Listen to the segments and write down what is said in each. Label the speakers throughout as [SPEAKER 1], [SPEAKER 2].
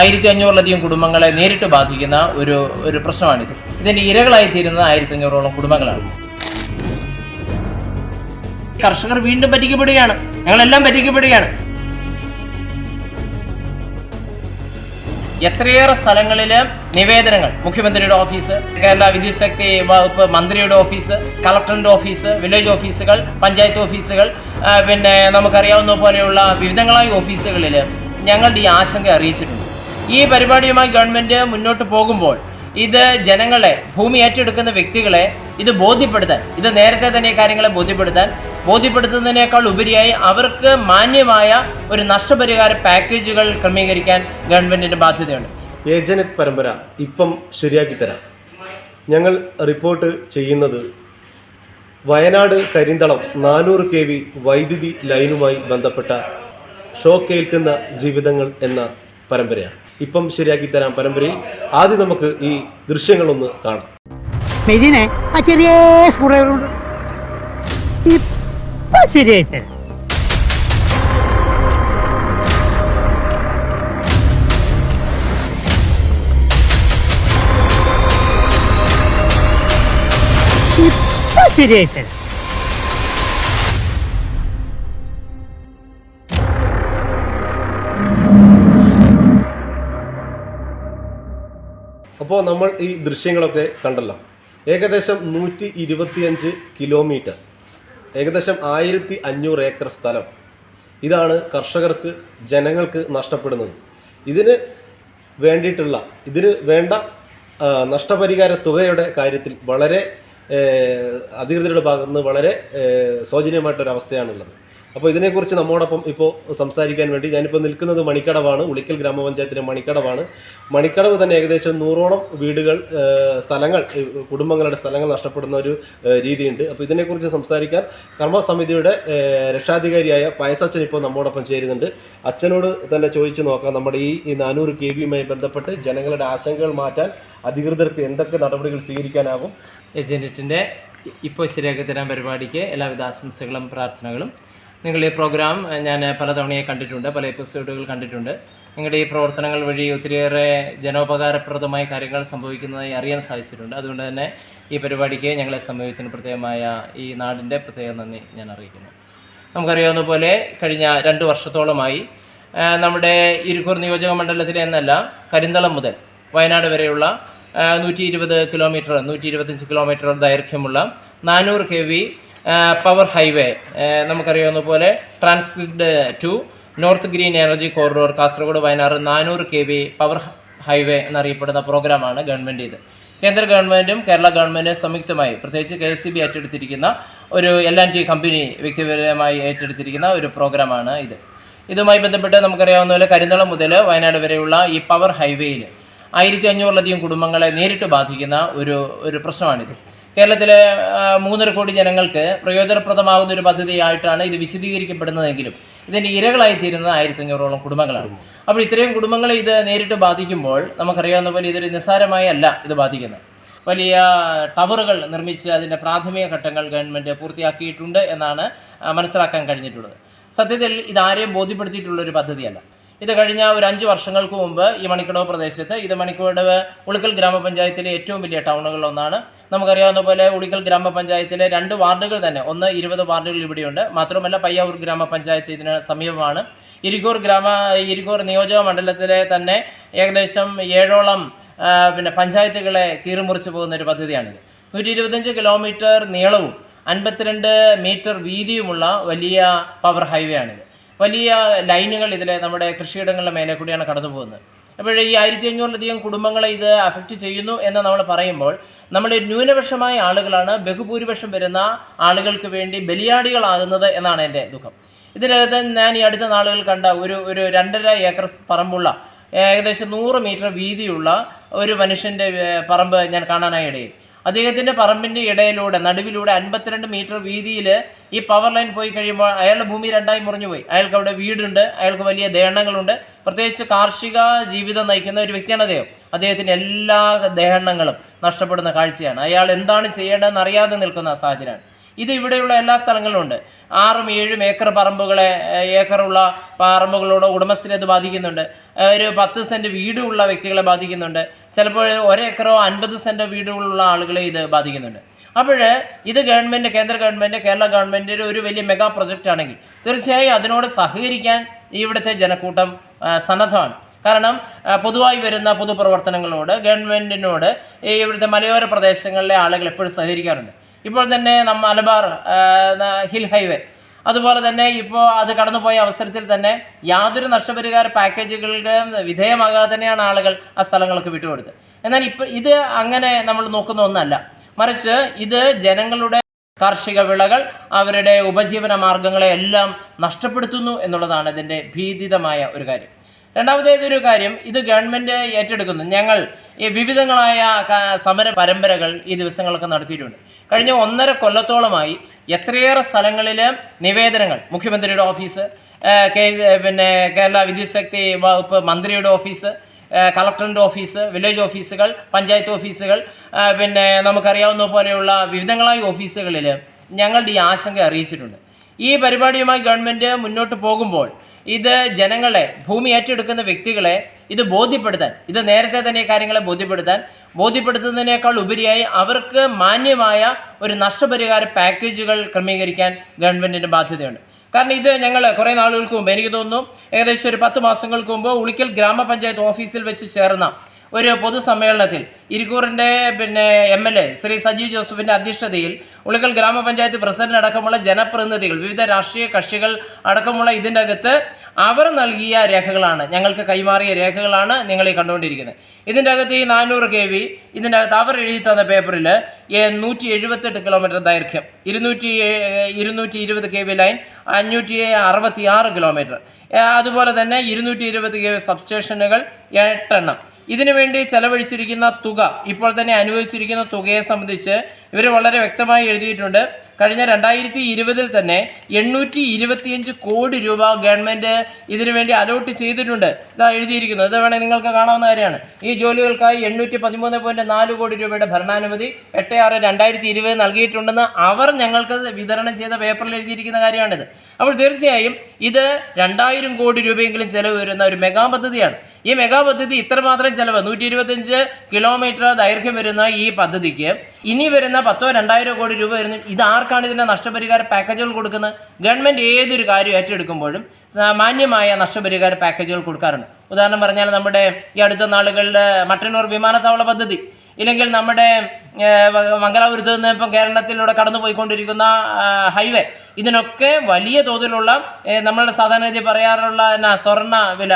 [SPEAKER 1] ആയിരത്തി അഞ്ഞൂറിലധികം കുടുംബങ്ങളെ നേരിട്ട് ബാധിക്കുന്ന ഒരു ഒരു പ്രശ്നമാണിത്. ഇതിന്റെ ഇരകളായി തീരുന്നത് ആയിരത്തി അഞ്ഞൂറോളം കുടുംബങ്ങളാണ്. കർഷകർ വീണ്ടും പറ്റിക്കപ്പെടുകയാണ്. ഞങ്ങളെല്ലാം പറ്റിക്കപ്പെടുകയാണ്. എത്രയേറെ സ്ഥലങ്ങളിൽ നിവേദനങ്ങൾ മുഖ്യമന്ത്രിയുടെ ഓഫീസ് കേരള വിദ്യുത് ശക്തി വകുപ്പ് മന്ത്രിയുടെ ഓഫീസ് കളക്ടറിന്റെ ഓഫീസ് വില്ലേജ് ഓഫീസുകൾ പഞ്ചായത്ത് ഓഫീസുകൾ പിന്നെ നമുക്കറിയാവുന്ന പോലെയുള്ള വിവിധങ്ങളായ ഓഫീസുകളിൽ ഞങ്ങളുടെ ഈ ആശങ്ക അറിയിച്ചിട്ടുണ്ട്. ഈ പരിപാടിയുമായി ഗവൺമെന്റ് മുന്നോട്ട് പോകുമ്പോൾ ഇത് ജനങ്ങളെ ഭൂമി ഏറ്റെടുക്കുന്ന വ്യക്തികളെ ഇത് ബോധ്യപ്പെടുത്താൻ ഇത് നേരത്തെ തന്നെ കാര്യങ്ങളെ ബോധ്യപ്പെടുത്താൻ ബോധ്യപ്പെടുത്തുന്നതിനേക്കാൾ ഉപരിയായി അവർക്ക് മാന്യമായ ഒരു നഷ്ടപരിഹാര പാക്കേജുകൾ ക്രമീകരിക്കാൻ ഗവൺമെന്റിന്റെ ബാധ്യതയുണ്ട്.
[SPEAKER 2] ഏജനറ്റ് പരമ്പര ഇപ്പം ശരിയാക്കി തരാം. ഞങ്ങൾ റിപ്പോർട്ട് ചെയ്യുന്നത് വയനാട് കരിന്തളം നാനൂറ് കെ വി വൈദ്യുതി ലൈനുമായി ബന്ധപ്പെട്ട ഷോക്കേൽക്കുന്ന ജീവിതങ്ങൾ എന്ന പരമ്പരയാണ്. ഇപ്പം ശരിയാക്കി തരാം പരമ്പരയിൽ. ആദ്യം നമുക്ക് ഈ ദൃശ്യങ്ങളൊന്ന് കാണാം.
[SPEAKER 3] ചെറിയ ഇപ്പൊ
[SPEAKER 2] അപ്പോൾ നമ്മൾ ഈ ദൃശ്യങ്ങളൊക്കെ കണ്ടല്ലോ. ഏകദേശം നൂറ്റി ഇരുപത്തിയഞ്ച് കിലോമീറ്റർ. ഏകദേശം ആയിരത്തി അഞ്ഞൂറ് ഏക്കർ സ്ഥലം. ഇതാണ് കർഷകർക്ക് ജനങ്ങൾക്ക് നഷ്ടപ്പെടുന്നത്. ഇതിന് വേണ്ടിയിട്ടുള്ള ഇതിന് വേണ്ട നഷ്ടപരിഹാര തുകയുടെ കാര്യത്തിൽ വളരെ അധികൃതരുടെ ഭാഗത്തുനിന്ന് വളരെ ശോചനീയമായിട്ടൊരവസ്ഥയാണുള്ളത് അപ്പോൾ ഇതിനെക്കുറിച്ച് നമ്മോടൊപ്പം ഇപ്പോൾ സംസാരിക്കാൻ വേണ്ടി ഞാനിപ്പോൾ നിൽക്കുന്നത് മണിക്കടവാണ് ഉളിക്കൽ ഗ്രാമപഞ്ചായത്തിലെ മണിക്കടവാണ് മണിക്കടവ് തന്നെ ഏകദേശം നൂറോളം വീടുകൾ സ്ഥലങ്ങൾ കുടുംബങ്ങളുടെ സ്ഥലങ്ങൾ നഷ്ടപ്പെടുന്ന ഒരു രീതിയുണ്ട് അപ്പോൾ ഇതിനെക്കുറിച്ച് സംസാരിക്കാൻ കർമ്മസമിതിയുടെ രക്ഷാധികാരിയായ പയസച്ചൻ ഇപ്പോൾ നമ്മോടൊപ്പം ചേരുന്നുണ്ട് അച്ഛനോട് തന്നെ ചോദിച്ചു നോക്കാം നമ്മുടെ ഈ നാനൂറ് കെ വിയുമായി ബന്ധപ്പെട്ട് ജനങ്ങളുടെ ആശങ്കകൾ മാറ്റാൻ അധികൃതർക്ക് എന്തൊക്കെ നടപടികൾ സ്വീകരിക്കാനാകും
[SPEAKER 1] ഏജന്റിന്റെ ഇപ്പോൾ ശരിയാക്കി തരാൻ പരിപാടിക്ക് എല്ലാവിധ ആശംസകളും പ്രാർത്ഥനകളും നിങ്ങളുടെ ഈ പ്രോഗ്രാം ഞാൻ പലതവണയായി കണ്ടിട്ടുണ്ട് പല എപ്പിസോഡുകൾ കണ്ടിട്ടുണ്ട്. നിങ്ങളുടെ ഈ പ്രവർത്തനങ്ങൾ വഴി ഒത്തിരിയേറെ ജനോപകാരപ്രദമായ കാര്യങ്ങൾ സംഭവിക്കുന്നതായി അറിയാൻ സാധിച്ചിട്ടുണ്ട്. അതുകൊണ്ട് തന്നെ ഈ പരിപാടിക്ക് ഞങ്ങളെ സമീപത്തിന് പ്രത്യേകമായ ഈ നാടിന്റെ പ്രത്യേക നന്ദി ഞാൻ അറിയിക്കുന്നു. നമുക്കറിയാവുന്ന പോലെ കഴിഞ്ഞ രണ്ട് വർഷത്തോളമായി നമ്മുടെ ഇരിക്കൂർ നിയോജക മണ്ഡലത്തിലെ എന്നല്ല കരിന്തളം മുതൽ വയനാട് വരെയുള്ള നൂറ്റി ഇരുപത് കിലോമീറ്റർ നൂറ്റി ഇരുപത്തഞ്ച് കിലോമീറ്റർ ദൈർഘ്യമുള്ള നാനൂറ് കെ വി പവർ ഹൈവേ നമുക്കറിയാവുന്ന പോലെ transgrid two north green energy corridor Kasaragod Wayanad നാനൂറ് കെ വി പവർ ഹൈവേ എന്നറിയപ്പെടുന്ന പ്രോഗ്രാമാണ് ഗവൺമെന്റ് ഇത്. കേന്ദ്ര ഗവൺമെന്റും കേരള ഗവൺമെന്റും സംയുക്തമായി പ്രത്യേകിച്ച് കെ എസ് സി ബി ഏറ്റെടുത്തിരിക്കുന്ന ഒരു എൽ ആൻഡ് ടി കമ്പനി വ്യക്തിപരമായി ഏറ്റെടുത്തിരിക്കുന്ന ഒരു പ്രോഗ്രാമാണ് ഇത്. ഇതുമായി ബന്ധപ്പെട്ട് നമുക്കറിയാവുന്ന പോലെ കരിന്തളം മുതൽ വയനാട് വരെയുള്ള ഈ പവർ ഹൈവേയിൽ ആയിരത്തി അഞ്ഞൂറിലധികം കുടുംബങ്ങളെ നേരിട്ട് ബാധിക്കുന്ന ഒരു ഒരു പ്രശ്നമാണിത്. കേരളത്തിലെ മൂന്നര കോടി ജനങ്ങൾക്ക് പ്രയോജനപ്രദമാകുന്ന ഒരു പദ്ധതിയായിട്ടാണ് ഇത് വിശദീകരിക്കപ്പെടുന്നതെങ്കിലും ഇതിന്റെ ഇരകളായി തീരുന്നത് ആയിരത്തി അഞ്ഞൂറോളം കുടുംബങ്ങളാണ്. അപ്പോൾ ഇത്രയും കുടുംബങ്ങളെ ഇത് നേരിട്ട് ബാധിക്കുമ്പോൾ നമുക്കറിയാവുന്ന പോലെ ഇതൊരു നിസ്സാരമായി അല്ല ഇത് ബാധിക്കുന്നത്. വലിയ ടവറുകൾ നിർമ്മിച്ച് അതിന്റെ പ്രാഥമിക ഘട്ടങ്ങൾ ഗവൺമെന്റ് പൂർത്തിയാക്കിയിട്ടുണ്ട് എന്നാണ് മനസ്സിലാക്കാൻ കഴിഞ്ഞിട്ടുള്ളത്. സത്യത്തിൽ ഇതാരെയും ബോധ്യപ്പെടുത്തിയിട്ടുള്ള ഒരു പദ്ധതിയല്ല. ഇത് കഴിഞ്ഞ ഒരു അഞ്ച് വർഷങ്ങൾക്ക് മുമ്പ് ഈ മണിക്കടവ് പ്രദേശത്ത് ഇത് മണിക്കടവ് ഉളിക്കൽ ഗ്രാമപഞ്ചായത്തിലെ ഏറ്റവും വലിയ ടൗണുകളിലൊന്നാണ്. നമുക്കറിയാവുന്ന പോലെ ഉളിക്കൽ ഗ്രാമപഞ്ചായത്തിലെ രണ്ട് വാർഡുകൾ തന്നെ ഒന്ന് ഇരുപത് വാർഡുകൾ ഇവിടെയുണ്ട്. മാത്രമല്ല പയ്യാവൂർ ഗ്രാമപഞ്ചായത്ത് ഇതിന് സമീപമാണ്. ഇരിക്കൂർ ഗ്രാമ ഇരിക്കൂർ നിയോജക മണ്ഡലത്തിലെ തന്നെ ഏകദേശം ഏഴോളം പിന്നെ പഞ്ചായത്തുകളെ കീറിമുറിച്ച് പോകുന്ന ഒരു പദ്ധതിയാണിത്. നൂറ്റി ഇരുപത്തഞ്ച് കിലോമീറ്റർ നീളവും അൻപത്തിരണ്ട് മീറ്റർ വീതിയുമുള്ള വലിയ പവർ ഹൈവേ ആണിത് വലിയ ലൈനുകൾ ഇതിൽ നമ്മുടെ കൃഷിയിടങ്ങളുടെ മേലെ കൂടിയാണ് കടന്നു പോകുന്നത്. അപ്പോൾ ഈ ആയിരത്തി അഞ്ഞൂറിലധികം കുടുംബങ്ങളെ ഇത് അഫക്റ്റ് ചെയ്യുന്നു എന്ന് നമ്മൾ പറയുമ്പോൾ നമ്മുടെ ന്യൂനപക്ഷമായ ആളുകളാണ് ബഹുഭൂരിപക്ഷം വരുന്ന ആളുകൾക്ക് വേണ്ടി ബലിയാടികളാകുന്നത് എന്നാണ് എന്റെ ദുഃഖം. ഇതിനകത്ത് ഞാൻ ഈ അടുത്ത നാളുകൾ കണ്ട ഒരു ഒരു രണ്ടര ഏക്കർ പറമ്പുള്ള ഏകദേശം നൂറ് മീറ്റർ വീതിയുള്ള ഒരു മനുഷ്യന്റെ പറമ്പ് ഞാൻ കാണാനായി ഇടയിൽ. അദ്ദേഹത്തിന്റെ പറമ്പിന്റെ ഇടയിലൂടെ നടുവിലൂടെ അൻപത്തിരണ്ട് മീറ്റർ വീതിയിൽ ഈ പവർ ലൈൻ പോയി കഴിയുമ്പോൾ അയാളുടെ ഭൂമി രണ്ടായി മുറിഞ്ഞു പോയി. അയാൾക്ക് അവിടെ വീടുണ്ട് അയാൾക്ക് വലിയ ദേഹണങ്ങളുണ്ട് പ്രത്യേകിച്ച് കാർഷിക ജീവിതം നയിക്കുന്ന ഒരു വ്യക്തിയാണ് അദ്ദേഹം. അദ്ദേഹത്തിന്റെ എല്ലാ ദേഹണങ്ങളും നഷ്ടപ്പെടുന്ന കാഴ്ചയാണ്. അയാൾ എന്താണ് ചെയ്യേണ്ടതെന്ന് അറിയാതെ നിൽക്കുന്ന സാഹചര്യമാണ്. ഇത് ഇവിടെയുള്ള എല്ലാ സ്ഥലങ്ങളിലും ഉണ്ട്. ആറും ഏഴും ഏക്കർ പറമ്പുകളെ ഏക്കറുള്ള പറമ്പുകളോട് ഉടമസ്ഥരെ അത് ബാധിക്കുന്നുണ്ട്. ഒരു പത്ത് സെന്റ് വീടുള്ള വ്യക്തികളെ ബാധിക്കുന്നുണ്ട്. ചിലപ്പോൾ ഒരേക്കറോ അൻപത് സെന്റോ വീടുകളുള്ള ആളുകളെ ഇത് ബാധിക്കുന്നുണ്ട്. അപ്പോൾ ഇത് ഗവൺമെന്റ് കേന്ദ്ര ഗവൺമെന്റ് കേരള ഗവൺമെന്റിന്റെ ഒരു വലിയ മെഗാ പ്രൊജക്റ്റ് ആണെങ്കിൽ തീർച്ചയായും അതിനോട് സഹകരിക്കാൻ ഇവിടുത്തെ ജനക്കൂട്ടം സന്നദ്ധമാണ്. കാരണം പൊതുവായി വരുന്ന പൊതുപ്രവർത്തനങ്ങളോട് ഗവൺമെന്റിനോട് ഇവിടുത്തെ മലയോര പ്രദേശങ്ങളിലെ ആളുകൾ എപ്പോഴും സഹകരിക്കാറുണ്ട്. ഇപ്പോൾ തന്നെ മലബാർ ഹിൽ ഹൈവേ അതുപോലെ തന്നെ ഇപ്പോൾ അത് കടന്നുപോയ അവസരത്തിൽ തന്നെ യാതൊരു നഷ്ടപരിഹാര പാക്കേജുകളുടെ വിധേയമാകാതെ തന്നെയാണ് ആളുകൾ ആ സ്ഥലങ്ങളൊക്കെ വിട്ടുകൊടുത്തത്. എന്നാൽ ഇപ്പം ഇത് അങ്ങനെ നമ്മൾ നോക്കുന്ന ഒന്നല്ല. മറിച്ച് ഇത് ജനങ്ങളുടെ കാർഷിക വിളകൾ അവരുടെ ഉപജീവന മാർഗങ്ങളെ എല്ലാം നഷ്ടപ്പെടുത്തുന്നു എന്നുള്ളതാണ് ഇതിന്റെ ഭീതിതമായ ഒരു കാര്യം. രണ്ടാമത്തേതൊരു കാര്യം ഇത് ഗവൺമെന്റ് ഏറ്റെടുക്കുന്നു. ഞങ്ങൾ ഈ വിവിധങ്ങളായ സമര പരമ്പരകൾ ഈ ദിവസങ്ങളൊക്കെ നടത്തിയിട്ടുണ്ട്. കഴിഞ്ഞ ഒന്നര കൊല്ലത്തോളമായി എത്രയേറെ സ്ഥലങ്ങളിൽ നിവേദനങ്ങൾ? മുഖ്യമന്ത്രിയുടെ ഓഫീസ് കെ പിന്നെ കേരള വിദ്യുത് ശക്തി വകുപ്പ് മന്ത്രിയുടെ ഓഫീസ് കളക്ടറിന്റെ ഓഫീസ് വില്ലേജ് ഓഫീസുകൾ പഞ്ചായത്ത് ഓഫീസുകൾ പിന്നെ നമുക്കറിയാവുന്ന പോലെയുള്ള വിവിധങ്ങളായ ഓഫീസുകളിൽ ഞങ്ങളുടെ ഈ ആശങ്ക അറിയിച്ചിട്ടുണ്ട്. ഈ പരിപാടിയുമായി ഗവൺമെന്റ് മുന്നോട്ട് പോകുമ്പോൾ ഇത് ജനങ്ങളെ ഭൂമി ഏറ്റെടുക്കുന്ന വ്യക്തികളെ ഇത് ബോധ്യപ്പെടുത്താൻ ഇത് നേരത്തെ തന്നെ കാര്യങ്ങളെ ബോധ്യപ്പെടുത്താൻ ബോധ്യപ്പെടുത്തുന്നതിനേക്കാൾ ഉപരിയായി അവർക്ക് മാന്യമായ ഒരു നഷ്ടപരിഹാര പാക്കേജുകൾ ക്രമീകരിക്കാൻ ഗവൺമെന്റിന്റെ ബാധ്യതയുണ്ട്. കാരണം ഇത് ഞങ്ങൾ കുറേ നാളുകൾക്ക് മുമ്പ് എനിക്ക് തോന്നുന്നു ഏകദേശം ഒരു പത്ത് മാസങ്ങൾക്ക് മുമ്പ് ഉളിക്കൽ ഗ്രാമപഞ്ചായത്ത് ഓഫീസിൽ വെച്ച് ചേർന്ന ഒരു പൊതുസമ്മേളനത്തിൽ ഇരിക്കൂറിന്റെ പിന്നെ M L A Shri Sajeev ജോസഫിന്റെ അധ്യക്ഷതയിൽ ഉളിക്കൽ ഗ്രാമപഞ്ചായത്ത് പ്രസിഡന്റ് അടക്കമുള്ള ജനപ്രതിനിധികൾ വിവിധ രാഷ്ട്രീയ കക്ഷികൾ അടക്കമുള്ള ഇതിന്റെ അകത്ത് അവർ നൽകിയ രേഖകളാണ്. ഞങ്ങൾക്ക് കൈമാറിയ രേഖകളാണ് നിങ്ങൾ ഈ കണ്ടുകൊണ്ടിരിക്കുന്നത്. ഇതിന്റെ അകത്ത് ഈ നാനൂറ് കെ വി ഇതിന്റെ അകത്ത് അവർ എഴുതി തന്ന പേപ്പറിൽ നൂറ്റി എഴുപത്തെട്ട് കിലോമീറ്റർ ദൈർഘ്യം ഇരുന്നൂറ്റി ഇരുന്നൂറ്റി ഇരുപത് കെ വി ലൈൻ അഞ്ഞൂറ്റി അറുപത്തി ആറ് കിലോമീറ്റർ അതുപോലെ തന്നെ ഇരുന്നൂറ്റി ഇരുപത് കെ വി സബ്സ്റ്റേഷനുകൾ എട്ടെണ്ണം. ഇതിനു വേണ്ടി ചെലവഴിച്ചിരിക്കുന്ന തുക ഇപ്പോൾ തന്നെ അനുവദിച്ചിരിക്കുന്ന തുകയെ സംബന്ധിച്ച് ഇവർ വളരെ വ്യക്തമായി എഴുതിയിട്ടുണ്ട്. കഴിഞ്ഞ രണ്ടായിരത്തി ഇരുപതിൽ തന്നെ എണ്ണൂറ്റി ഇരുപത്തിയഞ്ച് കോടി രൂപ ഗവൺമെന്റ് ഇതിനു വേണ്ടി അലോട്ട് ചെയ്തിട്ടുണ്ട്. ഇതാ എഴുതിയിരിക്കുന്നത്. ഇത് വേണമെങ്കിൽ നിങ്ങൾക്ക് കാണാവുന്ന കാര്യമാണ്. ഈ ജോലികൾക്കായി എണ്ണൂറ്റി പതിമൂന്ന് പോയിന്റ് നാല് കോടി രൂപയുടെ ഭരണാനുമതി എട്ട് ആറ് രണ്ടായിരത്തി ഇരുപത് നൽകിയിട്ടുണ്ടെന്ന് അവർ ഞങ്ങൾക്ക് വിതരണം ചെയ്ത പേപ്പറിൽ എഴുതിയിരിക്കുന്ന കാര്യമാണിത്. അപ്പോൾ തീർച്ചയായും ഇത് രണ്ടായിരം കോടി രൂപയെങ്കിലും ചെലവ് വരുന്ന ഒരു മെഗാ പദ്ധതിയാണ്. ഈ മെഗാ പദ്ധതി ഇത്രമാത്രം ചെലവ് നൂറ്റി ഇരുപത്തഞ്ച് കിലോമീറ്റർ ദൈർഘ്യം വരുന്ന ഈ പദ്ധതിക്ക് ഇനി വരുന്ന പത്തോ രണ്ടായിരം കോടി രൂപ വരുന്നു ഇത് ആർക്കാണ് ഇതിന്റെ നഷ്ടപരിഹാര പാക്കേജുകൾ കൊടുക്കുന്നത്? ഗവൺമെന്റ് ഏതൊരു കാര്യം ഏറ്റെടുക്കുമ്പോഴും മാന്യമായ നഷ്ടപരിഹാര പാക്കേജുകൾ കൊടുക്കാറുണ്ട്. ഉദാഹരണം പറഞ്ഞാൽ നമ്മുടെ ഈ അടുത്ത നാളുകളുടെ മട്ടന്നൂർ വിമാനത്താവള പദ്ധതി ഇല്ലെങ്കിൽ നമ്മുടെ മംഗലാപുരത്ത് നിന്ന് ഇപ്പം കേരളത്തിലൂടെ കടന്നു പോയിക്കൊണ്ടിരിക്കുന്ന ഹൈവേ. ഇതിനൊക്കെ വലിയ തോതിലുള്ള നമ്മളുടെ സാധാരണ രീതി പറയാറുള്ള എന്നാ സ്വർണ വില.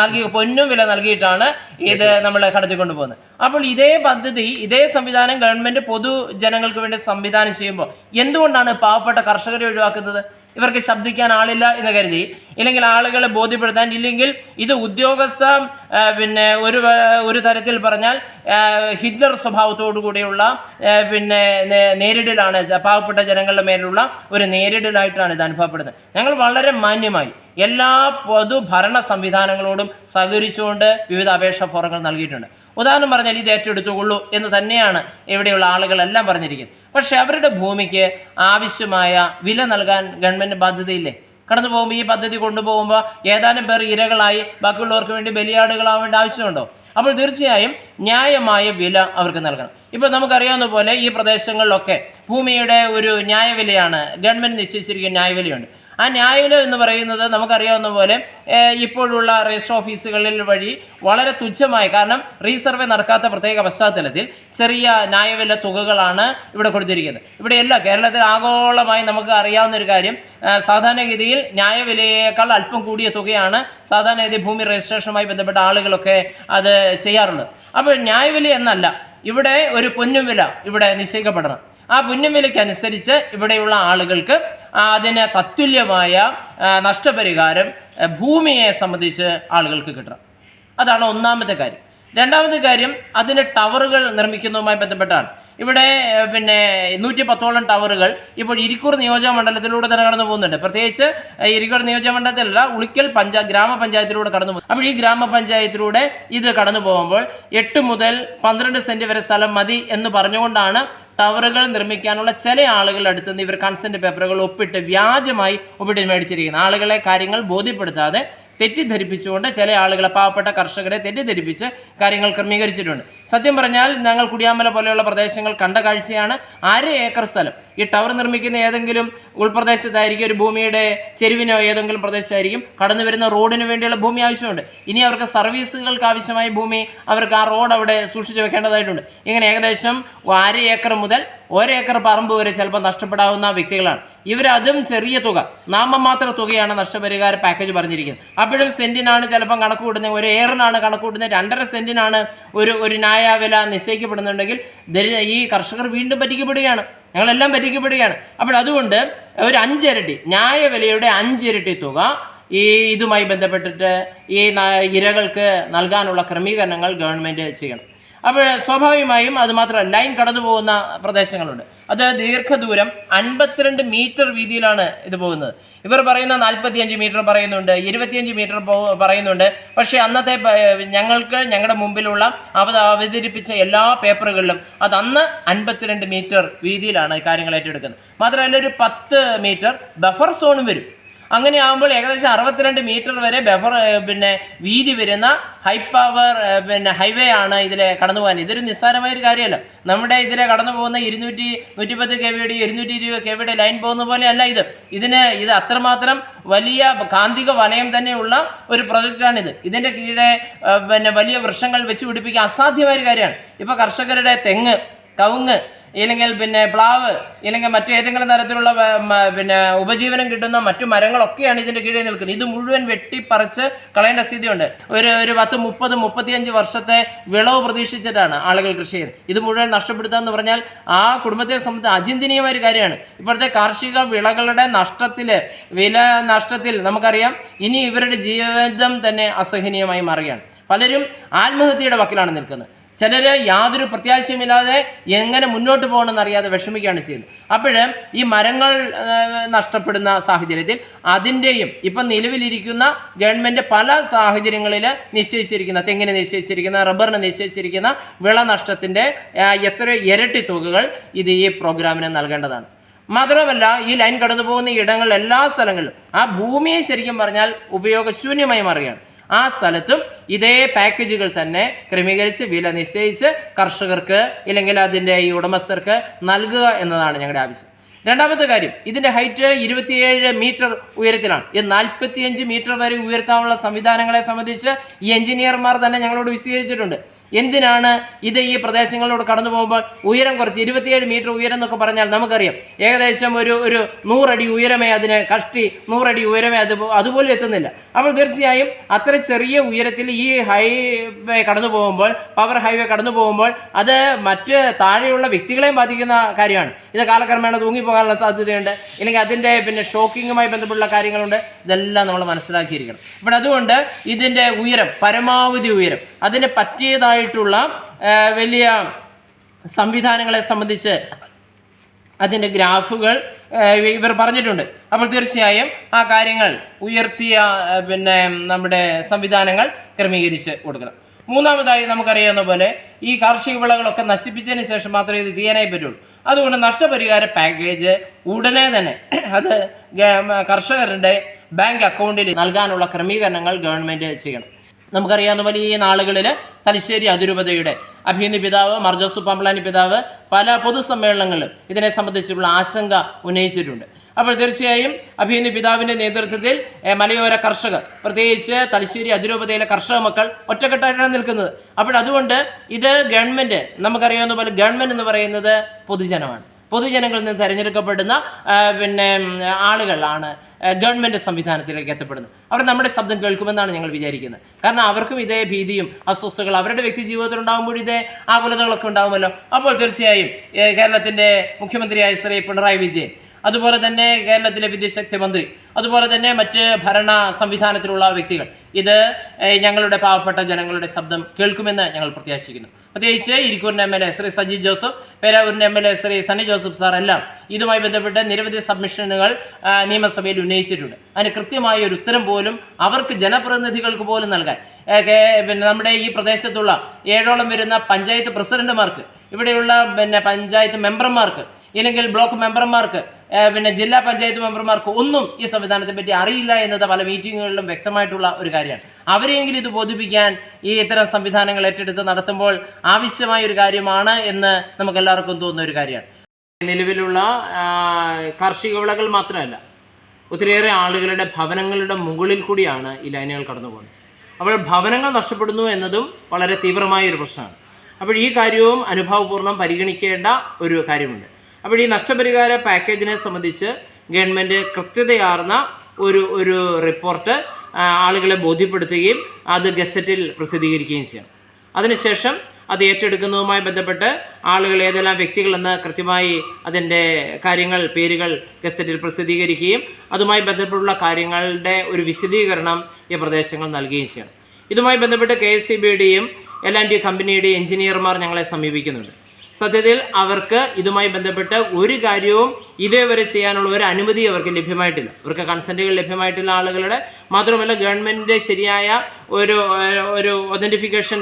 [SPEAKER 1] നൽകി പൊന്നും വില നൽകിയിട്ടാണ് ഇത് നമ്മൾ കടത്തി കൊണ്ടുപോകുന്നത് അപ്പോൾ ഇതേ പദ്ധതി ഇതേ സംവിധാനം ഗവൺമെന്റ് പൊതുജനങ്ങൾക്ക് വേണ്ടി സംവിധാനം ചെയ്യുമ്പോൾ എന്തുകൊണ്ടാണ് പാവപ്പെട്ട കർഷകരെ ഒഴിവാക്കുന്നത്? ഇവർക്ക് ശബ്ദിക്കാൻ ആളില്ല എന്ന് കരുതി. ഇല്ലെങ്കിൽ ആളുകളെ ബോധ്യപ്പെടുത്താൻ ഇല്ലെങ്കിൽ ഇത് ഉദ്യോഗസ്ഥ പിന്നെ ഒരു ഒരു തരത്തിൽ പറഞ്ഞാൽ ഹിറ്റ്ലർ സ്വഭാവത്തോടു കൂടിയുള്ള പിന്നെ നേരിടലാണ് പാവപ്പെട്ട ജനങ്ങളുടെ മേലുള്ള ഒരു നേരിടലായിട്ടാണ് ഇത് അനുഭവപ്പെടുന്നത്. ഞങ്ങൾ വളരെ മാന്യമായി എല്ലാ പൊതുഭരണ സംവിധാനങ്ങളോടും സഹകരിച്ചുകൊണ്ട് വിവിധ അപേക്ഷാ ഫോറങ്ങൾ നൽകിയിട്ടുണ്ട്. ഉദാഹരണം പറഞ്ഞാൽ ഇത് ഏറ്റെടുത്തുകൊള്ളൂ എന്ന് തന്നെയാണ് ഇവിടെയുള്ള ആളുകളെല്ലാം പറഞ്ഞിരിക്കുന്നത്. പക്ഷെ അവരുടെ ഭൂമിക്ക് ആവശ്യമായ വില നൽകാൻ ഗവൺമെന്റ് ബാധ്യതയില്ലേ? കടന്നു പോകുമ്പോൾ ഈ പദ്ധതി കൊണ്ടുപോകുമ്പോൾ ഏതാനും പേർ ഇരകളായി ബാക്കിയുള്ളവർക്ക് വേണ്ടി ബലിയാടുകളാവേണ്ട ആവശ്യമുണ്ടോ? അപ്പോൾ തീർച്ചയായും ന്യായമായ വില അവർക്ക് നൽകണം. ഇപ്പോൾ നമുക്കറിയാവുന്ന പോലെ ഈ പ്രദേശങ്ങളിലൊക്കെ ഭൂമിയുടെ ഒരു ന്യായവിലയാണ് ഗവൺമെന്റ് നിശ്ചയിച്ചിരിക്കുന്ന ന്യായവിലയുണ്ട്. ആ ന്യായവില എന്ന് പറയുന്നത് നമുക്കറിയാവുന്ന പോലെ ഇപ്പോഴുള്ള രജിസ്റ്റർ ഓഫീസുകളിൽ വഴി വളരെ തുച്ഛമായ കാരണം റീസർവേ നടക്കാത്ത പ്രത്യേക പശ്ചാത്തലത്തിൽ ചെറിയ ന്യായവില തുകകളാണ് ഇവിടെ കൊടുത്തിരിക്കുന്നത്. ഇവിടെയല്ല കേരളത്തിൽ ആഗോളമായി നമുക്ക് അറിയാവുന്ന ഒരു കാര്യം സാധാരണഗതിയിൽ ന്യായവിലയേക്കാൾ അല്പം കൂടിയ തുകയാണ് സാധാരണഗതി ഭൂമി രജിസ്ട്രേഷനുമായി ബന്ധപ്പെട്ട ആളുകളൊക്കെ അത് ചെയ്യാറുള്ളത്. അപ്പോൾ ന്യായവില എന്നല്ല ഇവിടെ ഒരു പൊന്നും വില ഇവിടെ നിശ്ചയിക്കപ്പെടണം. ആ പുണ്യം വിലയ്ക്കനുസരിച്ച് ഇവിടെയുള്ള ആളുകൾക്ക് അതിന് തത്തുല്യമായ നഷ്ടപരിഹാരം ഭൂമിയെ സംബന്ധിച്ച് ആളുകൾക്ക് കിട്ടണം. അതാണ് ഒന്നാമത്തെ കാര്യം. രണ്ടാമത്തെ കാര്യം അതിന് ടവറുകൾ നിർമ്മിക്കുന്നതുമായി ബന്ധപ്പെട്ടാണ്. ഇവിടെ പിന്നെ നൂറ്റി പത്തോളം ടവറുകൾ ഇപ്പോൾ ഇരിക്കൂർ നിയോജക മണ്ഡലത്തിലൂടെ തന്നെ കടന്നു പോകുന്നുണ്ട്. പ്രത്യേകിച്ച് ഇരിക്കൂർ നിയോജക മണ്ഡലത്തിലല്ല ഉളിക്കൽ പഞ്ചാ ഗ്രാമപഞ്ചായത്തിലൂടെ കടന്നു പോകും അപ്പോൾ ഈ ഗ്രാമപഞ്ചായത്തിലൂടെ ഇത് കടന്നു പോകുമ്പോൾ എട്ട് മുതൽ പന്ത്രണ്ട് സെന്റ് വരെ സ്ഥലം മതി എന്ന് പറഞ്ഞുകൊണ്ടാണ് ടവറുകൾ നിർമ്മിക്കാനുള്ള ചില ആളുകളുടെ അടുത്ത് നിന്ന് ഇവർ കൺസെന്റ് പേപ്പറുകൾ ഒപ്പിട്ട് വ്യാജമായി ഒപ്പിട്ട് മേടിച്ചിരിക്കുന്നത്. ആളുകളെ കാര്യങ്ങൾ ബോധ്യപ്പെടുത്താതെ തെറ്റിദ്ധരിപ്പിച്ചുകൊണ്ട് ചില ആളുകളെ പാവപ്പെട്ട കർഷകരെ തെറ്റിദ്ധരിപ്പിച്ച് കാര്യങ്ങൾ ക്രമീകരിച്ചിട്ടുണ്ട്. സത്യം പറഞ്ഞാൽ ഞങ്ങൾ കുടിയാമല പോലെയുള്ള പ്രദേശങ്ങൾ കണ്ട കാഴ്ചയാണ് അര ഏക്കർ സ്ഥലം. ഈ ടവർ നിർമ്മിക്കുന്ന ഏതെങ്കിലും ഉൾപ്രദേശത്തായിരിക്കും ഒരു ഭൂമിയുടെ ചെരുവിനോ ഏതെങ്കിലും പ്രദേശത്തായിരിക്കും കടന്നു വരുന്ന റോഡിന് വേണ്ടിയുള്ള ഭൂമി ആവശ്യമുണ്ട്. ഇനി അവർക്ക് സർവീസുകൾക്ക് ആവശ്യമായ ഭൂമി അവർക്ക് ആ റോഡ് അവിടെ സൂക്ഷിച്ചു വെക്കേണ്ടതായിട്ടുണ്ട്. ഇങ്ങനെ ഏകദേശം അര ഏക്കർ മുതൽ ഒരേക്കർ പറമ്പ് വരെ ചിലപ്പോൾ നഷ്ടപ്പെടാവുന്ന വ്യക്തികളാണ്. ഇവരതും ചെറിയ തുക നാമമാത്ര തുകയാണ് നഷ്ടപരിഹാര പാക്കേജ് പറഞ്ഞിരിക്കുന്നത്. അപ്പോഴും സെന്റിനാണ് ചിലപ്പം കണക്ക് കൂടുന്നത് ഒരു ഏറിനാണ് കണക്ക് കൂടുന്നത് രണ്ടര സെന്റിനാണ് ഒരു ഒരു ന്യായവില നിശ്ചയിക്കപ്പെടുന്നുണ്ടെങ്കിൽ ഈ കർഷകർ വീണ്ടും പറ്റിക്കപ്പെടുകയാണ്. ഞങ്ങളെല്ലാം പറ്റിക്കപ്പെടുകയാണ്. അപ്പോൾ അതുകൊണ്ട് ഒരു അഞ്ചിരട്ടി ന്യായവിലയുടെ അഞ്ചിരട്ടി തുക ഈ ഇതുമായി ബന്ധപ്പെട്ടിട്ട് ഈ ഇരകൾക്ക് നൽകാനുള്ള ക്രമീകരണങ്ങൾ ഗവൺമെന്റ് ചെയ്യണം. അപ്പോൾ സ്വാഭാവികമായും അത് മാത്രമല്ല ലൈൻ കടന്നു പോകുന്ന പ്രദേശങ്ങളുണ്ട്. അത് ദീർഘദൂരം അൻപത്തിരണ്ട് മീറ്റർ വീതിയിലാണ് ഇത് പോകുന്നത്. ഇവർ പറയുന്ന നാൽപ്പത്തിയഞ്ച് മീറ്റർ പറയുന്നുണ്ട് ഇരുപത്തിയഞ്ച് മീറ്റർ പറയുന്നുണ്ട്. പക്ഷേ അന്നത്തെ ഞങ്ങൾക്ക് ഞങ്ങളുടെ മുമ്പിലുള്ള അവ അവതരിപ്പിച്ച എല്ലാ പേപ്പറുകളിലും അത് അന്ന് അൻപത്തിരണ്ട് മീറ്റർ വീതിയിലാണ് കാര്യങ്ങൾ ഏറ്റെടുക്കുന്നത്. മാത്രമല്ല ഒരു പത്ത് മീറ്റർ ബഫർ സോണും വരും. അങ്ങനെ ആകുമ്പോൾ ഏകദേശം അറുപത്തിരണ്ട് മീറ്റർ വരെ ബെഫർ പിന്നെ വീതി വരുന്ന ഹൈ പവർ പിന്നെ ഹൈവേ ആണ് ഇതിലെ കടന്നു പോകാൻ. ഇതൊരു നിസ്സാരമായ ഒരു കാര്യമല്ല. നമ്മുടെ ഇതിലെ കടന്നു പോകുന്ന ഇരുന്നൂറ്റി നൂറ്റിപ്പത്ത് കെ വിയുടെ ഇരുന്നൂറ്റി ഇരുപത് കെ വിയുടെ ലൈൻ പോകുന്ന പോലെയല്ല ഇത്. ഇതിന് ഇത് അത്രമാത്രം വലിയ കാന്തിക വലയം തന്നെയുള്ള ഒരു പ്രൊജക്റ്റാണിത് ഇതിന്റെ കീഴെ പിന്നെ വലിയ വൃക്ഷങ്ങൾ വെച്ച് പിടിപ്പിക്കുക അസാധ്യമായ ഒരു കാര്യമാണ്. ഇപ്പോൾ കർഷകരുടെ തെങ്ങ് കവുങ്ങ് ഇല്ലെങ്കിൽ പിന്നെ പ്ലാവ് ഇല്ലെങ്കിൽ മറ്റേതെങ്കിലും തരത്തിലുള്ള പിന്നെ ഉപജീവനം കിട്ടുന്ന മറ്റു മരങ്ങളൊക്കെയാണ് ഇതിന്റെ കീഴിൽ നിൽക്കുന്നത്. ഇത് മുഴുവൻ വെട്ടിപ്പറിച്ച് കളയേണ്ട സ്ഥിതിയുണ്ട്. ഒരു ഒരു പത്ത് മുപ്പത് മുപ്പത്തിയഞ്ച് വർഷത്തെ വിളവ് പ്രതീക്ഷിച്ചിട്ടാണ് ആളുകൾ കൃഷി ചെയ്യുന്നത്. ഇത് മുഴുവൻ നഷ്ടപ്പെടുത്തുക എന്ന് പറഞ്ഞാൽ ആ കുടുംബത്തെ സംബന്ധിച്ച് അചിന്തനീയമായ ഒരു കാര്യമാണ്. ഇപ്പോഴത്തെ കാർഷിക വിളകളുടെ നഷ്ടത്തിൽ വില നഷ്ടത്തിൽ നമുക്കറിയാം ഇനി ഇവരുടെ ജീവിതം തന്നെ അസഹനീയമായി മാറുകയാണ്. പലരും ആത്മഹത്യയുടെ വക്കിലാണ് നിൽക്കുന്നത്. ചിലർ യാതൊരു പ്രത്യാശയുമില്ലാതെ എങ്ങനെ മുന്നോട്ട് പോകണമെന്ന് അറിയാതെ വിഷമിക്കുകയാണ് ചെയ്യുന്നത്. അപ്പോൾ ഈ മരങ്ങൾ നഷ്ടപ്പെടുന്ന സാഹചര്യത്തിൽ അതിന്റെയും ഇപ്പം നിലവിലിരിക്കുന്ന ഗവൺമെന്റ് പല സാഹചര്യങ്ങളിൽ നിശ്ചയിച്ചിരിക്കുന്ന തെങ്ങിന് നിശ്ചയിച്ചിരിക്കുന്ന റബ്ബറിന് നിശ്ചയിച്ചിരിക്കുന്ന വിളനഷ്ടത്തിന്റെ നഷ്ടത്തിന്റെ എത്ര ഇരട്ടി തുകകൾ ഇത് ഈ പ്രോഗ്രാമിന് നൽകേണ്ടതാണ്. മാത്രമല്ല ഈ ലൈൻ കടന്നു പോകുന്ന ഇടങ്ങളിൽ എല്ലാ സ്ഥലങ്ങളിലും ആ ഭൂമിയെ ശരിക്കും പറഞ്ഞാൽ ഉപയോഗശൂന്യമായി മാറുകയാണ്. ആ സ്ഥലത്തും ഇതേ പാക്കേജുകൾ തന്നെ ക്രമീകരിച്ച് വില നിശ്ചയിച്ച് കർഷകർക്ക് ഇല്ലെങ്കിൽ അതിന്റെ ഈ ഉടമസ്ഥർക്ക് നൽകുക എന്നതാണ് ഞങ്ങളുടെ ആവശ്യം. രണ്ടാമത്തെ കാര്യം ഇതിന്റെ ഹൈറ്റ് ഇരുപത്തിയേഴ് മീറ്റർ ഉയരത്തിലാണ്. ഇത് നാൽപ്പത്തിയഞ്ച് മീറ്റർ വരെ ഉയർത്താനുള്ള സംവിധാനങ്ങളെ സംബന്ധിച്ച് ഈ എഞ്ചിനീയർമാർ തന്നെ ഞങ്ങളോട് വിശദീകരിച്ചിട്ടുണ്ട്. എന്തിനാണ് ഇത് ഈ പ്രദേശങ്ങളിലൂടെ കടന്നു പോകുമ്പോൾ ഉയരം കുറച്ച് ഇരുപത്തിയേഴ് മീറ്റർ ഉയരം എന്നൊക്കെ പറഞ്ഞാൽ നമുക്കറിയാം. ഏകദേശം ഒരു ഒരു നൂറടി ഉയരമേ അതിന് കഷ്ടി നൂറടി ഉയരമേ അത് അതുപോലും എത്തുന്നില്ല. അപ്പോൾ തീർച്ചയായും അത്ര ചെറിയ ഉയരത്തിൽ ഈ ഹൈവേ കടന്നു പോകുമ്പോൾ പവർ ഹൈവേ കടന്നു പോകുമ്പോൾ അത് മറ്റ് താഴെയുള്ള വ്യക്തികളെയും ബാധിക്കുന്ന കാര്യമാണ്. ഇത് കാലക്രമേണ തൂങ്ങിപ്പോകാനുള്ള സാധ്യതയുണ്ട്. ഇല്ലെങ്കിൽ അതിന്റെ പിന്നെ ഷോക്കിങ്ങുമായി ബന്ധപ്പെട്ടുള്ള കാര്യങ്ങളുണ്ട്. ഇതെല്ലാം നമ്മൾ മനസ്സിലാക്കിയിരിക്കണം. അപ്പോൾ അതുകൊണ്ട് ഇതിന്റെ ഉയരം പരമാവധി ഉയരം അതിന് പറ്റിയതായിട്ടുള്ള ആ, വലിയ സംവിധാനങ്ങളെ സംബന്ധിച്ച് അതിന്റെ ഗ്രാഫുകൾ ഇവർ പറഞ്ഞിട്ടുണ്ട്. അപ്പോൾ തീർച്ചയായും ആ കാര്യങ്ങൾ ഉയർത്തിയ പിന്നെ നമ്മുടെ സംവിധാനങ്ങൾ ക്രമീകരിച്ച് കൊടുക്കണം. മൂന്നാമതായി നമുക്കറിയാവുന്ന പോലെ ഈ കാർഷിക വിളകളൊക്കെ നശിപ്പിച്ചതിന് ശേഷം മാത്രമേ ഇത് ചെയ്യാനായി പറ്റുള്ളൂ. അതുകൊണ്ട് നഷ്ടപരിഹാര പാക്കേജ് ഉടനെ തന്നെ അത് കർഷകരുടെ ബാങ്ക് അക്കൗണ്ടിൽ നൽകാനുള്ള ക്രമീകരണങ്ങൾ ഗവൺമെന്റ് ചെയ്യണം. നമുക്കറിയാവുന്ന ഈ നാളുകളിൽ തലശ്ശേരി അതിരൂപതയുടെ അഭിനന്ദി പിതാവ് മർജസു പമ്പളാനി പിതാവ് പല പൊതുസമ്മേളനങ്ങളിലും ഇതിനെ സംബന്ധിച്ചുള്ള ആശങ്ക ഉന്നയിച്ചിട്ടുണ്ട്. അപ്പോൾ തീർച്ചയായും അഭിനന്ദി പിതാവിന്റെ നേതൃത്വത്തിൽ മലയോര കർഷകർ പ്രത്യേകിച്ച് തലശ്ശേരി അതിരൂപതയിലെ കർഷക മക്കൾ ഒറ്റക്കെട്ടായിട്ടാണ് നിൽക്കുന്നത്. അപ്പോൾ അതുകൊണ്ട് ഇത് ഗവൺമെന്റ് നമുക്കറിയാവുന്ന പോലെ ഗവൺമെന്റ് എന്ന് പറയുന്നത് പൊതുജനമാണ്. പൊതുജനങ്ങളിൽ നിന്ന് തിരഞ്ഞെടുക്കപ്പെടുന്ന പിന്നെ ആളുകളാണ് ഗവൺമെന്റ് സംവിധാനത്തിലേക്ക് എത്തപ്പെടുന്നത് അവർ നമ്മുടെ ശബ്ദം കേൾക്കുമെന്നാണ് ഞങ്ങൾ വിചാരിക്കുന്നത്. കാരണം അവർക്കും ഇതേ ഭീതിയും അസ്വസ്ഥകൾ അവരുടെ വ്യക്തി ജീവിതത്തിൽ ഉണ്ടാകുമ്പോൾ ഇതേ ആകുലതകളൊക്കെ ഉണ്ടാകുമല്ലോ അപ്പോൾ തീർച്ചയായും കേരളത്തിന്റെ മുഖ്യമന്ത്രിയായ ശ്രീ പിണറായി വിജയൻ അതുപോലെ തന്നെ കേരളത്തിലെ വിദ്യാശക്തി മന്ത്രി അതുപോലെ തന്നെ മറ്റ് ഭരണ സംവിധാനത്തിലുള്ള വ്യക്തികൾ ഇത് ഞങ്ങളുടെ പാവപ്പെട്ട ജനങ്ങളുടെ ശബ്ദം കേൾക്കുമെന്ന് ഞങ്ങൾ പ്രത്യാശിക്കുന്നു. പ്രത്യേകിച്ച് ഇരിക്കൂരിന്റെ M L A Shri Saji Joseph പേരാവൂരിന്റെ M L A Shri Sunny Joseph sir എല്ലാം ഇതുമായി ബന്ധപ്പെട്ട് നിരവധി സബ്മിഷനുകൾ നിയമസഭയിൽ ഉന്നയിച്ചിട്ടുണ്ട്. അതിന് കൃത്യമായ ഒരു ഉത്തരം പോലും അവർക്ക് ജനപ്രതിനിധികൾക്ക് പോലും നൽകാൻ. പിന്നെ നമ്മുടെ ഈ പ്രദേശത്തുള്ള ഏഴോളം വരുന്ന പഞ്ചായത്ത് പ്രസിഡന്റുമാർക്ക് ഇവിടെയുള്ള പിന്നെ പഞ്ചായത്ത് മെമ്പർമാർക്ക് ഇല്ലെങ്കിൽ ബ്ലോക്ക് മെമ്പർമാർക്ക് പിന്നെ ജില്ലാ പഞ്ചായത്ത് മെമ്പർമാർക്ക് ഒന്നും ഈ സംവിധാനത്തെ പറ്റി അറിയില്ല എന്നത് പല മീറ്റിങ്ങുകളിലും വ്യക്തമായിട്ടുള്ള ഒരു കാര്യമാണ്. അവരെയെങ്കിലും ഇത് ബോധിപ്പിക്കാൻ ഈ ഇത്തരം സംവിധാനങ്ങൾ ഏറ്റെടുത്ത് നടത്തുമ്പോൾ ആവശ്യമായ ഒരു കാര്യമാണ് എന്ന് നമുക്ക് എല്ലാവർക്കും തോന്നുന്ന ഒരു കാര്യമാണ്. നിലവിലുള്ള കാർഷിക വിളകൾ മാത്രമല്ല ഒത്തിരിയേറെ ആളുകളുടെ ഭവനങ്ങളുടെ മുകളിൽ കൂടിയാണ് ഈ ലൈനുകൾ കടന്നു പോകുന്നത്. അപ്പോൾ ഭവനങ്ങൾ നഷ്ടപ്പെടുന്നു എന്നതും വളരെ തീവ്രമായ ഒരു പ്രശ്നമാണ്. അപ്പോൾ ഈ കാര്യവും അനുഭവപൂർണം പരിഗണിക്കേണ്ട ഒരു കാര്യമുണ്ട്. അപ്പോൾ ഈ നഷ്ടപരിഹാര പാക്കേജിനെ സംബന്ധിച്ച് ഗവൺമെന്റ് കൃത്യതയാർന്ന ഒരു ഒരു റിപ്പോർട്ട് ആളുകളെ ബോധ്യപ്പെടുത്തുകയും അത് ഗസറ്റിൽ പ്രസിദ്ധീകരിക്കുകയും ചെയ്യും. അതിനുശേഷം അത് ഏറ്റെടുക്കുന്നതുമായി ബന്ധപ്പെട്ട് ആളുകൾ ഏതെല്ലാം വ്യക്തികളെന്ന് കൃത്യമായി അതിന്റെ കാര്യങ്ങൾ പേരുകൾ ഗസറ്റിൽ പ്രസിദ്ധീകരിക്കുകയും അതുമായി ബന്ധപ്പെട്ടുള്ള കാര്യങ്ങളുടെ ഒരു വിശദീകരണം ഈ പ്രദേശങ്ങൾ നൽകുകയും ചെയ്യണം ഇതുമായി ബന്ധപ്പെട്ട് കെ എസ് സി ബിയുടെയും എൽ ആൻഡ് കമ്പനിയുടെയും എഞ്ചിനീയർമാർ ഞങ്ങളെ സമീപിക്കുന്നുണ്ട്. സത്യത്തിൽ അവർക്ക് ഇതുമായി ബന്ധപ്പെട്ട് ഒരു കാര്യവും ഇതേവരെ ചെയ്യാനുള്ള ഒരു അനുമതി അവർക്ക് ലഭ്യമായിട്ടില്ല. അവർക്ക് കൺസെന്റുകൾ ലഭ്യമായിട്ടുള്ള ആളുകളുടെ മാത്രമല്ല ഗവൺമെന്റിന്റെ ശരിയായ ഒരു ഒരു ഒതന്റിഫിക്കേഷൻ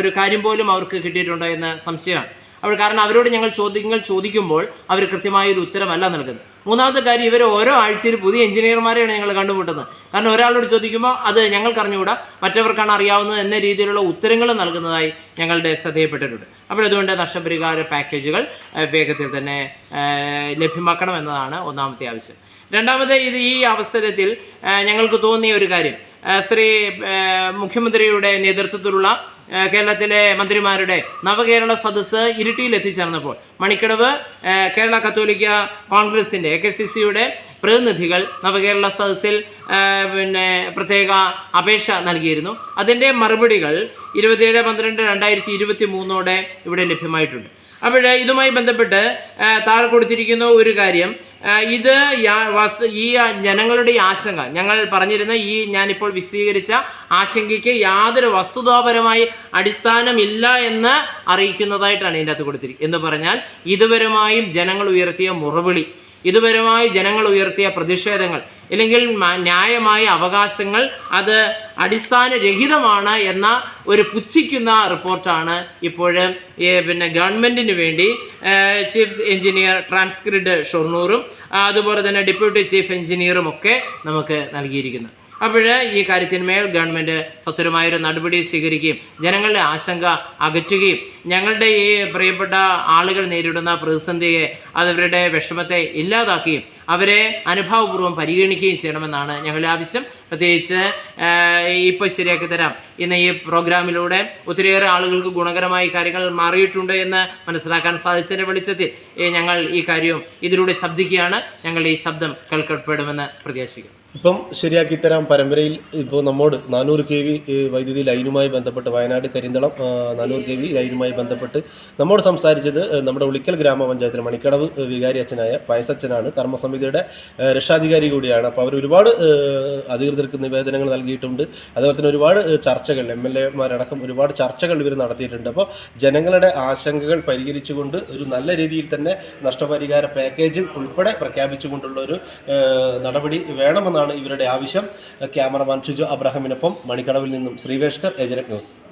[SPEAKER 1] ഒരു കാര്യം പോലും അവർക്ക് കിട്ടിയിട്ടുണ്ടോ എന്ന് സംശയമാണ്. അപ്പോൾ കാരണം അവരോട് ഞങ്ങൾ ചോദ്യങ്ങൾ ചോദിക്കുമ്പോൾ അവർ കൃത്യമായ ഒരു ഉത്തരമല്ല നൽകുന്നത്. മൂന്നാമത്തെ കാര്യം ഇവർ ഓരോ ആഴ്ചയിൽ പുതിയ എഞ്ചിനീയർമാരെയാണ് ഞങ്ങൾ കണ്ടുമുട്ടുന്നത്. കാരണം ഒരാളോട് ചോദിക്കുമ്പോൾ അത് ഞങ്ങൾക്ക് അറിഞ്ഞുകൂടാ. മറ്റവർക്കാണ് അറിയാവുന്നത് എന്ന രീതിയിലുള്ള ഉത്തരങ്ങൾ നൽകുന്നതായി ഞങ്ങളുടെ ശ്രദ്ധയപ്പെട്ടിട്ടുണ്ട് അപ്പോൾ അതുകൊണ്ട് നഷ്ടപരിഹാര പാക്കേജുകൾ വേഗത്തിൽ തന്നെ ലഭ്യമാക്കണം എന്നതാണ് ഒന്നാമത്തെ ആവശ്യം. രണ്ടാമത് ഇത് ഈ അവസരത്തിൽ ഞങ്ങൾക്ക് തോന്നിയ ഒരു കാര്യം. ശ്രീ മുഖ്യമന്ത്രിയുടെ നേതൃത്വത്തിലുള്ള കേരളത്തിലെ മന്ത്രിമാരുടെ നവകേരള സദസ്സ് ഇരിട്ടിയിൽ എത്തിച്ചേർന്നപ്പോൾ മണിക്കടവ് കേരള കത്തോലിക്ക കോൺഗ്രസിന്റെ എ കെ സി സിയുടെ പ്രതിനിധികൾ നവകേരള സദസ്സിൽ പിന്നെ പ്രത്യേക അപേക്ഷ നൽകിയിരുന്നു. അതിന്റെ മറുപടികൾ ഇരുപത്തിയേഴ് പന്ത്രണ്ട് രണ്ടായിരത്തി ഇരുപത്തി മൂന്നോടെ ഇവിടെ ലഭ്യമായിട്ടുണ്ട്. അപ്പോൾ ഇതുമായി ബന്ധപ്പെട്ട് താഴെ കൊടുത്തിരിക്കുന്ന ഒരു കാര്യം ഇത് വസ്തു ഈ ജനങ്ങളുടെ ആശങ്ക ഞങ്ങൾ പറഞ്ഞിരുന്ന ഈ ഞാനിപ്പോൾ വിശദീകരിച്ച ആശങ്കയ്ക്ക് യാതൊരു വസ്തുതാപരമായി അടിസ്ഥാനമില്ല എന്ന് അറിയിക്കുന്നതായിട്ടാണ് ഇതിന്റെ അകത്ത് കൊടുത്തിരിക്കുന്നത് എന്ന് പറഞ്ഞാൽ ഇതുപരമായും ജനങ്ങൾ ഉയർത്തിയ മുറവിളി. ഇതുവരെമായി ജനങ്ങൾ ഉയർത്തിയ പ്രതിഷേധങ്ങൾ അല്ലെങ്കിൽ ന്യായമായ അവകാശങ്ങൾ അത് അടിസ്ഥാനരഹിതമാണ് എന്ന ഒരു പുച്ഛിക്കുന്ന റിപ്പോർട്ടാണ് ഇപ്പോൾ പിന്നെ ഗവൺമെന്റിന് വേണ്ടി ചീഫ് എഞ്ചിനീയർ ട്രാൻസ്ക്രിഡ് ഷൊർണൂറും അതുപോലെ തന്നെ ഡെപ്യൂട്ടി ചീഫ് എഞ്ചിനീയറും ഒക്കെ നമുക്ക് നൽകിയിരിക്കുന്നത് അപ്പോൾ ഈ കാര്യത്തിന്മേൽ ഗവൺമെന്റ് സത്വരമായൊരു നടപടി സ്വീകരിക്കുകയും ജനങ്ങളുടെ ആശങ്ക അകറ്റുകയും ഞങ്ങളുടെ ഈ പ്രിയപ്പെട്ട ആളുകൾ നേരിടുന്ന പ്രതിസന്ധിയെ അതവരുടെ വിഷമത്തെ ഇല്ലാതാക്കുകയും അവരെ അനുഭാവപൂർവം പരിഗണിക്കുകയും ചെയ്യണമെന്നാണ് ഞങ്ങളുടെ ആവശ്യം. പ്രത്യേകിച്ച് ഇപ്പോൾ ശരിയാക്കി തരാം. ഇന്ന് ഈ പ്രോഗ്രാമിലൂടെ ഒത്തിരിയേറെ ആളുകൾക്ക് ഗുണകരമായി കാര്യങ്ങൾ മാറിയിട്ടുണ്ട് എന്ന് മനസ്സിലാക്കാൻ സാധിച്ചതിന്റെ വെളിച്ചത്തിൽ ഞങ്ങൾ ഈ കാര്യവും ഇതിലൂടെ ശബ്ദിക്കുകയാണ്. ഞങ്ങളുടെ ഈ ശബ്ദം കേൾക്കപ്പെടുമെന്ന് പ്രത്യാശിക്കുന്നു
[SPEAKER 2] ഇപ്പം ശരിയാക്കി തരാം പരമ്പരയിൽ ഇപ്പോൾ നമ്മോട് നാനൂറ് കെ വി വൈദ്യുതി ലൈനുമായി ബന്ധപ്പെട്ട് വയനാട് കരിന്തളം നാനൂറ് കെ വി ലൈനുമായി ബന്ധപ്പെട്ട് നമ്മോട് സംസാരിച്ചത് നമ്മുടെ ഉളിക്കൽ ഗ്രാമപഞ്ചായത്തിലെ മണിക്കടവ് വികാരി അച്ഛനായ പയസച്ചനാണ്. കർമ്മസമിതിയുടെ രക്ഷാധികാരി കൂടിയാണ്. അപ്പോൾ അവർ ഒരുപാട് അധികൃതർക്ക് നിവേദനങ്ങൾ നൽകിയിട്ടുണ്ട്. അതുപോലെ തന്നെ ഒരുപാട് ചർച്ചകൾ എം എൽ എമാരടക്കം ഒരുപാട് ചർച്ചകൾ ഇവർ നടത്തിയിട്ടുണ്ട്. അപ്പോൾ ജനങ്ങളുടെ ആശങ്കകൾ പരിഹരിച്ചുകൊണ്ട് ഒരു നല്ല രീതിയിൽ തന്നെ നഷ്ടപരിഹാര പാക്കേജ് ഉൾപ്പെടെ പ്രഖ്യാപിച്ചുകൊണ്ടുള്ള ഒരു നടപടി നടപടി വേണമെന്നാണ് ഇവരുടെ ആവശ്യം. ക്യാമറമാൻ ഷിജു അബ്രഹാമിനൊപ്പം മണിക്കടവിൽ നിന്നും ശ്രീവേഷ്കർ ഏജനറ്റ് ന്യൂസ്.